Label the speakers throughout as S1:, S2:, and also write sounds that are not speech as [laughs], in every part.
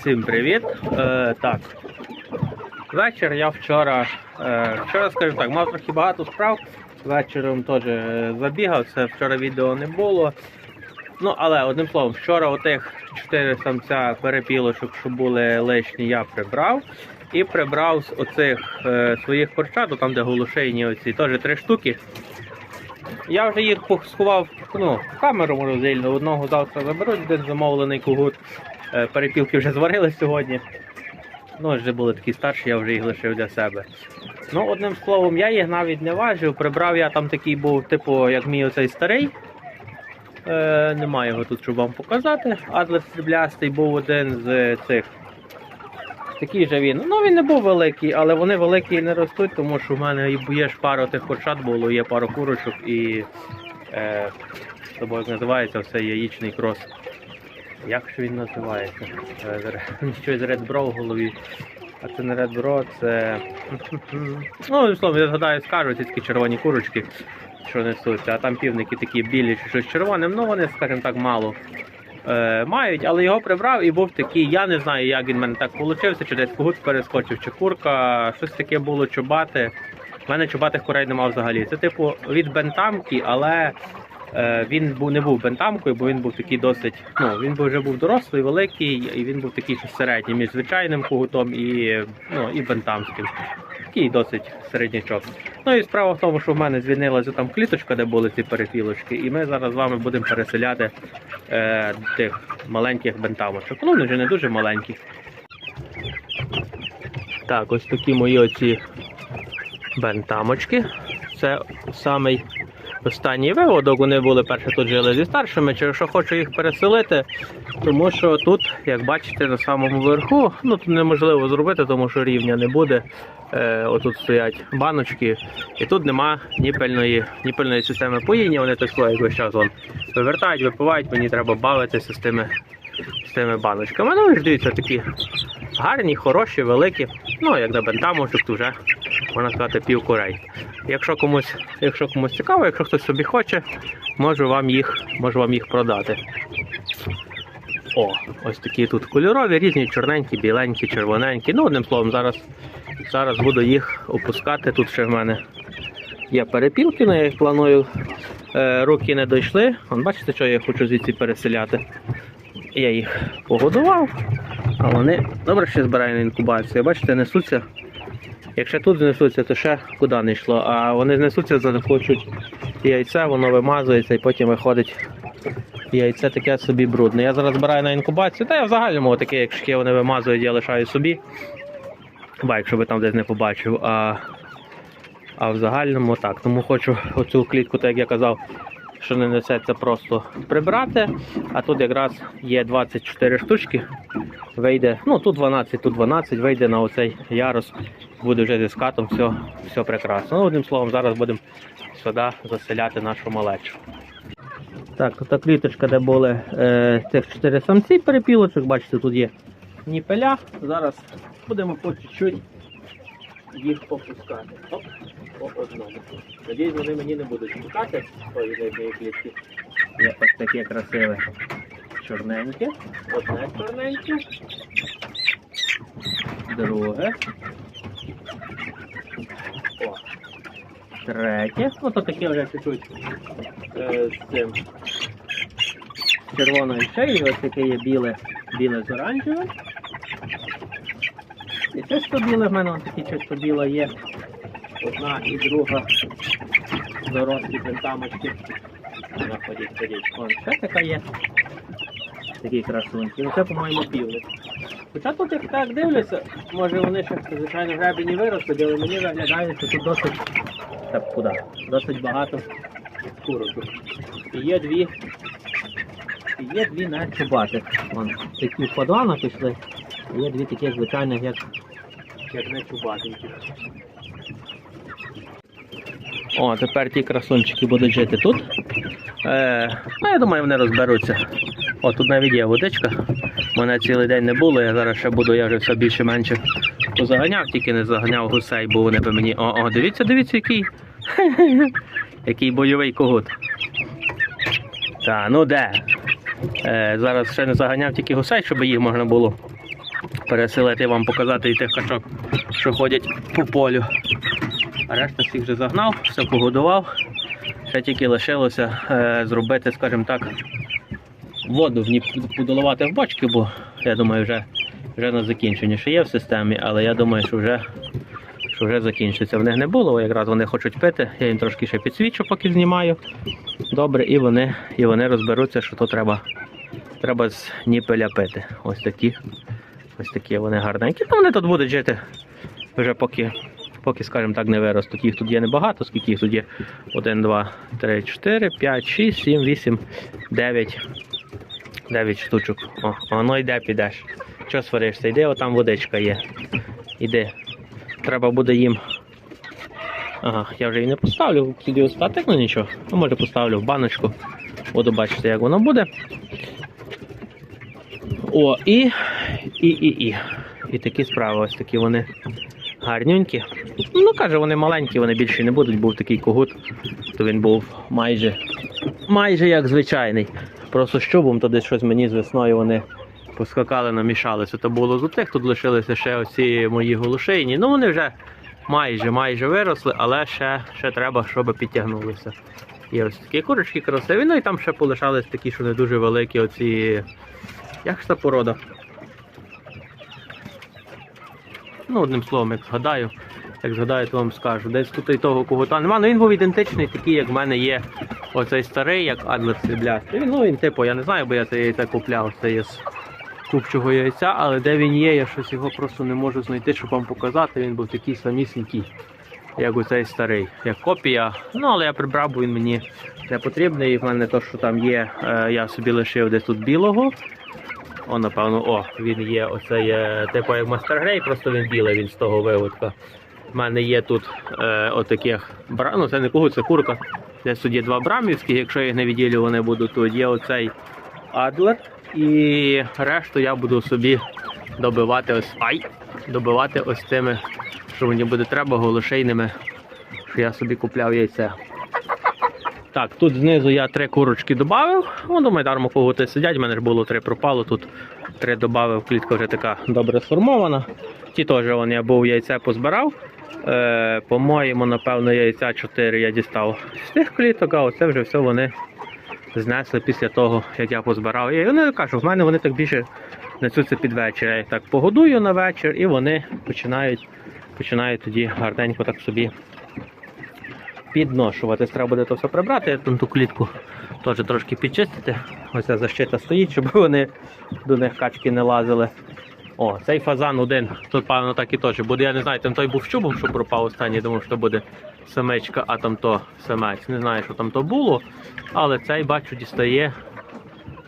S1: Всім привіт. Е, так. Вечір я вчора, е, вчора скажу так, мав трохи багато справ. Вечором теж е, забігав, це вчора відео не було. Ну, але одним словом, вчора отих 4 самця перепілочок, що були лишні, я прибрав. І прибрав з оцих е, своїх порчат, там де голошейні оці, теж три штуки. Я вже їх сховав ну, в камеру морозильну, одного завтра заберуть, один замовлений кугут. Е, Перепілки вже зварили сьогодні. Ну, вже були такі старші, я вже їх лишив для себе. Ну, одним словом, я їх навіть не важив. Прибрав я там такий був, типу, як мій оцей старий. Е, немає його тут, щоб вам показати. Адлер сріблястий був один з цих. Такий же він. Ну він не був великий, але вони великі і не ростуть, тому що в мене є ж пару тих курчат було, є пару курочок і е, як називається все яєчний крос. Як же він називається? Е, Щось [laughs] Red Bro в голові. А це не Bro, це. [laughs] Ну, словом, я згадаю, скажу, ці такі червоні курочки, що несуться, а там півники такі білі, чи щось червоним, ну вони, скажімо так, мало е, мають, але його прибрав і був такий, я не знаю, як він в мене так получився, чи десь когут перескочив, чи курка, щось таке було чубати. У мене чубатих курей немає взагалі. Це типу від бентамки, але е, він був не був бентамкою, бо він був такий досить. Ну він вже був дорослий, великий, і він був такий середній між звичайним когутом і, ну, і бентамським. Такий досить середнячок. Ну і справа в тому, що в мене звільнилася там кліточка, де були ці перепілочки, і ми зараз з вами будемо переселяти е, тих маленьких бентамочок. Ну, вже не дуже маленькі. Так, ось такі мої оці бентамочки. Це самий останній виводок. Вони були перше тут жили зі старшими, через що хочу їх переселити, тому що тут, як бачите, на самому верху, ну тут неможливо зробити, тому що рівня не буде. Е, отут стоять баночки, і тут нема ні пильної, ні пильної системи поїння, вони так своє весь час вон вивертають, випивають, мені треба бавитися з тими, з тими баночками. Ну, і ж дивіться, такі гарні, хороші, великі. Ну, як на бентамочок, то вже можна сказати пів курей. Якщо комусь, якщо комусь цікаво, якщо хтось собі хоче, можу вам їх, можу вам їх продати. О, ось такі тут кольорові, різні чорненькі, біленькі, червоненькі. Ну, одним словом, зараз, зараз буду їх опускати. Тут ще в мене є перепілки, на яких планую. Е, руки не дійшли. Вон, бачите, що я хочу звідси переселяти. Я їх погодував, а вони добре ще збираю на інкубацію. Бачите, несуться. Якщо тут знесуться, то ще куди не йшло. А вони знесуться, захочуть яйце, воно вимазується і потім виходить яйце таке собі брудне. Я зараз збираю на інкубацію, та я в загальному таке, як шки вони вимазують, я лишаю собі. Ба, якщо ви там десь не побачив. А, а в загальному так. Тому хочу оцю клітку, так як я казав, що не несеться просто прибрати. А тут якраз є 24 штучки. Вийде, ну тут 12, тут 12, вийде на оцей ярус, буде вже зі скатом, все, все прекрасно. Ну, одним словом, зараз будемо сюди заселяти нашу малечу. Так, тут кліточка, де були е, цих 4 самці перепілочок, бачите, тут є ніпеля. Зараз будемо по чуть-чуть їх попускати. Оп, по одному. Надіюсь, вони мені не будуть шукати тої однієї клітки. Є ось таке красиве чорненьке. Одне чорненьке. Друге. Третє. Ну то таке вже чуть-чуть е, з цим червоною шеєю, ось таке є біле, біле з оранжевим. І чисто біле в мене такі чисто біле є. Одна і друга дорослі пентамочки. Вона ходіть, ходіть. Ще така є. Такі красунки. Ну це, по-моєму, півник. Хоча тут як так дивлюся, може вони ще, звичайно, гребені виросли, але мені виглядає, що тут досить так куди? Досить багато курочок. І є дві. І є дві навіть чубатих. Вон, такі в подвана пішли. І є дві такі звичайних, як, як не чубатенькі. О, тепер ті красунчики будуть жити тут. Е, ну, я думаю, вони розберуться. О, тут навіть є водичка. Мене цілий день не було, я зараз ще буду, я вже все більше-менше позаганяв, тільки не заганяв гусей, бо вони би мені. О, о, дивіться, дивіться, який. [laughs] який бойовий когут. Та, ну де? Е, зараз ще не заганяв тільки гусей, щоб їх можна було переселити вам показати і тих качок, що ходять по полю. А решта всіх вже загнав, все погодував. Ще тільки лишилося е, зробити, скажімо так, воду в ній подоливати в бочки, бо я думаю, вже, вже на закінчення ще є в системі, але я думаю, що вже, що вже закінчиться. В них не було, якраз вони хочуть пити. Я їм трошки ще підсвічу, поки знімаю. Добре, і вони, і вони розберуться, що то треба, треба з ніпеля пити. Ось такі. Ось такі вони гарненькі. Ну, вони тут будуть жити вже поки, поки, скажімо так, не виростуть. Їх тут є небагато, скільки їх тут є? 1, 2, 3, 4, 5, 6, 7, 8, 9. 9 штучок. О, воно йде, підеш. Що сваришся? Йди, отам водичка є. Іди. Треба буде їм. Ага, я вже її не поставлю, сюди остаток, ну нічого. Ну, може поставлю в баночку. Буду бачити, як воно буде. О, і. І, і, і. І такі справи, ось такі вони гарнюнькі. Ну, каже, вони маленькі, вони більше не будуть, був такий когут, то він був майже, майже як звичайний. Просто з чубом то десь щось мені з весною вони поскакали, намішалися. То було з утих, тут лишилися ще оці мої голушейні. Ну вони вже майже майже виросли, але ще, ще треба, щоб підтягнулися. Є ось такі курочки красиві, ну і там ще полишались такі, що не дуже великі оці. Як ж та порода? Ну, одним словом, як згадаю, як згадаю, то вам скажу. Десь тут і того когута нема. Ну він був ідентичний, такий, як в мене є оцей старий, як Адлер Сріблястий. Ну він типу, я не знаю, бо я це яйце купляв, це є купчого яйця, але де він є, я щось його просто не можу знайти, щоб вам показати. Він був такий самісінький, як оцей старий, як копія. Ну, але я прибрав, бо він мені не потрібний. В мене то, що там є, е, я собі лишив десь тут білого. О, напевно, о, він є оцей, е, типу як Мастер Грей, просто він білий, він з того виводка. У мене є тут е, отаких бра... ну це не кугут, це курка. Десь тут є два брамівські, якщо їх не відділю, вони будуть тут. Є оцей Адлер. І решту я буду собі добивати ось ай, добивати ось цими, що мені буде треба, голошейними, що я собі купляв яйця. Так, тут знизу я три курочки додав. Ну, думаю, дармо коготи сидять. У мене ж було три пропало, тут три додав, клітка вже така добре сформована. Ті теж вон, я був яйце позбирав. Е, по-моєму, напевно, яйця 4 я дістав з тих кліток, а оце вже все вони знесли після того, як я позбирав. І вони кажуть, в мене вони так більше несуться під вечір. Я їх так погодую на вечір, і вони починають, починають тоді гарненько так собі підношуватись. Треба буде то все прибрати, там ту клітку теж трошки підчистити. Ось ця защита стоїть, щоб вони до них качки не лазили. О, цей фазан один. Тут, певно, так і теж буде. Я не знаю, там той був щубом, що пропав останній, думав, що буде самечка, а там то самець. Не знаю, що там то було. Але цей бачу дістає.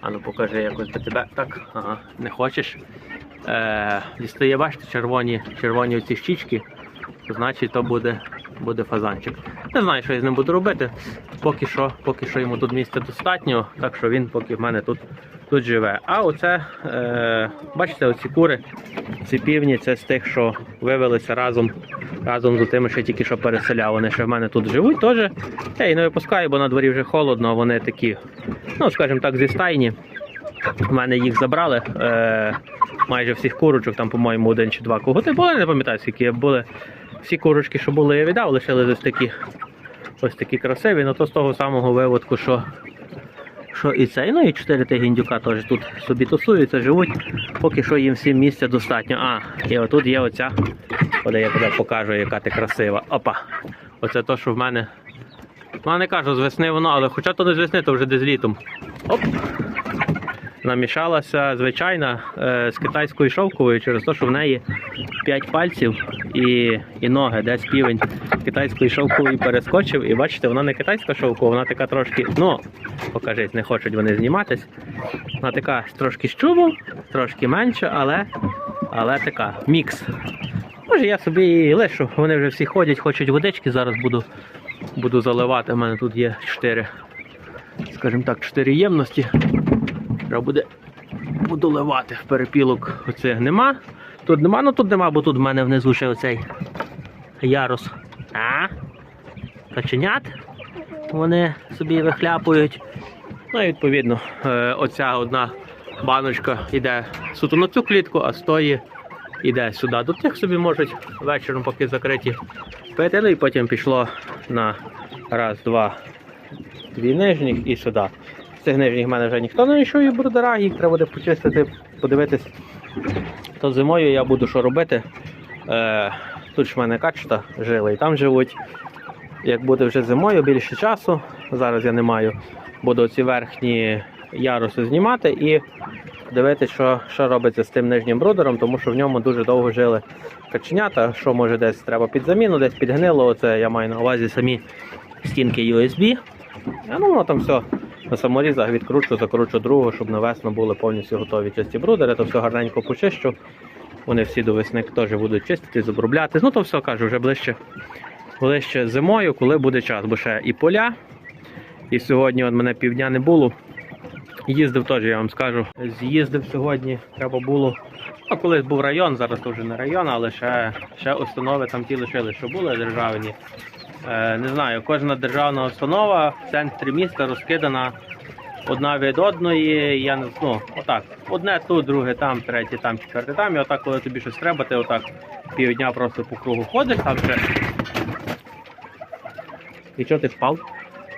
S1: А ну покажи якось до тебе. Так, ага, не хочеш. Е, дістає, бачите, червоні, червоні оці щічки. Значить, то буде, буде фазанчик. Не знаю, що я з ним буду робити. Поки що, поки що йому тут місця достатньо, так що він поки в мене тут, тут живе. А оце, е, бачите, оці кури, ці півні, це з тих, що вивелися разом, разом з тими, що я тільки що переселяв. Вони ще в мене тут живуть теж. Я їх не випускаю, бо на дворі вже холодно, вони такі, ну скажімо так, зі стайні. У мене їх забрали. Е, майже всіх курочок, там, по-моєму, один чи два коготи були, не пам'ятаю, скільки були. Всі курочки, що були, я віддав, лишили ось такі, ось такі красиві, ну то з того самого виводку, що, що і цей. Ну і чотири тих гіндюка теж тут собі тусуються, живуть, поки що їм всім місця достатньо. А, і отут є оця, Оде я тебе покажу, яка ти красива. Опа. Оце то, що в мене. Ну, не кажу, з весни воно, але хоча то не з весни, то вже десь літом. Оп намішалася звичайна е, з китайською шовковою через те, що в неї 5 пальців і, і ноги, десь півень китайської шовкової перескочив. І бачите, вона не китайська шовкова, вона така трошки, ну, покажіть, не хочуть вони зніматись. Вона така трошки з чубом, трошки менша, але, але така мікс. Може я собі і лишу. Вони вже всі ходять, хочуть водички, зараз буду, буду заливати. У мене тут є 4, скажімо так, 4 ємності. Треба буде буду ливати. Перепілок оцих нема. Тут нема, ну тут нема, бо тут в мене внизу ще оцей ярус. А? Каченят. Вони собі вихляпують. Ну і відповідно, е, оця одна баночка йде суто на цю клітку, а з тої іде сюди до тих собі можуть вечором, поки закриті пити. Ну і потім пішло на раз, два, дві нижніх і сюди. Цих нижніх в мене вже ніхто не знайшов і брудера, їх треба буде почистити, подивитись. То зимою я буду що робити. Е, тут ж в мене качета жили і там живуть. Як буде вже зимою більше часу, зараз я не маю, буду ці верхні яруси знімати і дивитися, що, що робиться з тим нижнім брудером, тому що в ньому дуже довго жили каченята, що може десь треба під заміну, десь підгнило. Оце я маю на увазі самі стінки USB. Ну воно там все на саморізах відкручу, закручу другу, щоб на весну були повністю готові чисті брудери, то все гарненько почищу. Вони всі до весни теж будуть чистити, обробляти. Ну то все кажу, вже ближче, ближче зимою, коли буде час, бо ще і поля. І сьогодні от мене півдня не було. Їздив теж, я вам скажу. З'їздив сьогодні, треба було. Ну, колись був район, зараз то вже не район, але ще, ще установи там ті лишили, що були державні. Е, не знаю, кожна державна установа в центрі міста розкидана одна від одної. Я не ну, отак. Одне тут, друге там, третє там, четверте там. І отак, коли тобі щось треба, ти отак півдня просто по кругу ходиш, там ще. І чого ти спав?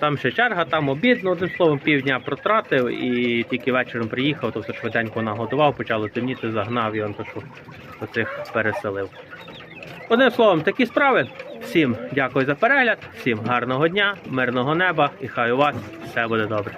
S1: Там ще черга, там обід, ну одним словом, півдня протратив і тільки вечором приїхав, то все швиденько наготував, почало темніти, загнав і он то, що оцих переселив. Одним словом, такі справи. Всім дякую за перегляд, всім гарного дня, мирного неба і хай у вас все буде добре.